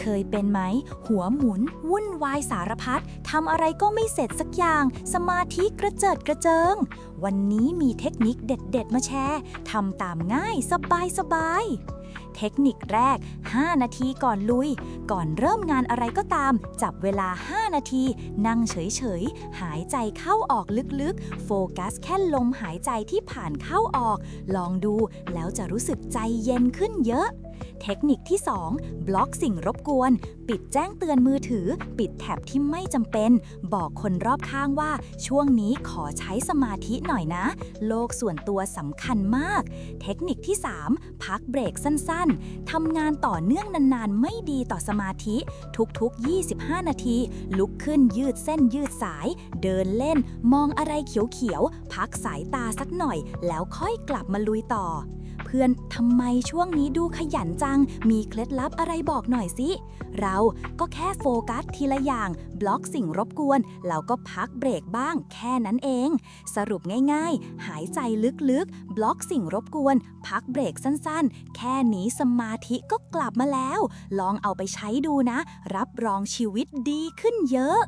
เคยเป็นไหม หัวหมุน วุ่นวายสารพัดทำอะไรก็ไม่เสร็จสักอย่าง สมาธิกระเจิดกระเจิง วันนี้มีเทคนิคเด็ด ๆ มาแชร์ทำตามง่ายสบายสบายเทคนิคแรก 5 นาทีก่อนลุย ก่อนเริ่มงานอะไรก็ตาม จับเวลา 5 นาที นั่งเฉย ๆ หายใจเข้าออกลึก ๆ โฟกัสแค่ลมหายใจที่ผ่านเข้าออก ลองดูแล้วจะรู้สึกใจเย็นขึ้นเยอะ เทคนิคที่ 2 บล็อกสิ่งรบกวน ปิดแจ้งเตือนมือถือ ปิดแท็บที่ไม่จำเป็น บอกคนรอบข้างว่า ช่วงนี้ขอใช้สมาธิหน่อยนะ โลกส่วนตัวสำคัญมาก เทคนิคที่ 3 พักเบรกสั้นๆทำงานต่อเนื่องนานๆ ไม่ดีต่อสมาธิ ทุกๆ 25 นาที ลุกขึ้นยืดเส้นยืดสาย เดินเล่น มองอะไรเขียวๆ พักสายตาสักหน่อย แล้วค่อยกลับมาลุยต่อ เพื่อนทำไมช่วงนี้ดูขยันจังง มีเคล็ดลับอะไรบอกหน่อยสิ เราก็แค่โฟกัสทีละอย่าง บล็อกสิ่งรบกวน แล้วก็พักเบรกบ้าง แค่นั้นเอง สรุปง่ายๆ หายใจลึกๆ บล็อกสิ่งรบกวน พักเบรกสั้นๆ แค่นี้สมาธิก็กลับมาแล้ว ลองเอาไปใช้ดูนะ รับรองชีวิตดีขึ้นเยอะ